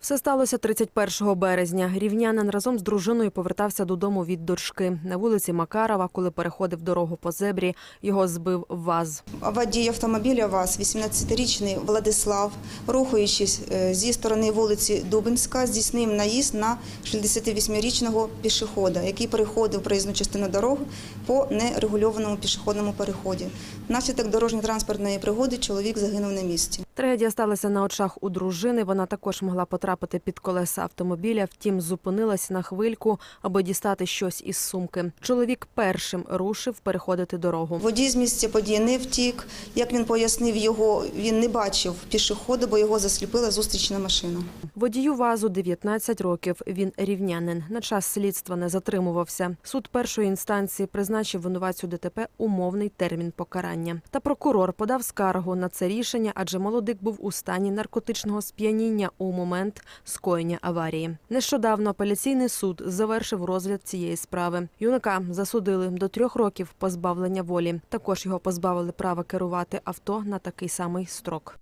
Все сталося 31 березня. Рівнянин разом з дружиною повертався додому від дочки. На вулиці Макарова, коли переходив дорогу по зебрі, його збив ВАЗ. Водій автомобіля ВАЗ, 18-річний Владислав, рухаючись е, зі сторони вулиці Дубинська, здійснив наїзд на 68-річного пішохода, який переходив проїзну частину дороги по нерегульованому пішохідному переході. Внаслідок дорожньо-транспортної пригоди чоловік загинув на місці. Трагедія сталася на очах у дружини. Вона також могла потрапити під колеса автомобіля, втім зупинилась на хвильку, аби дістати щось із сумки. Чоловік першим рушив переходити дорогу. Водій з місця події не втік. Як він пояснив його, він не бачив пішохода, бо його засліпила зустрічна машина. Водію ВАЗу 19 років. Він рівнянин. На час слідства не затримувався. Суд першої інстанції призначив винуватцю ДТП умовний термін покарання. Та прокурор подав скаргу на це рішення, адже молодик був у стані наркотичного сп'яніння у момент скоєння аварії. Нещодавно апеляційний суд завершив розгляд цієї справи. Юнака засудили до трьох років позбавлення волі. Також його позбавили права керувати авто на такий самий строк.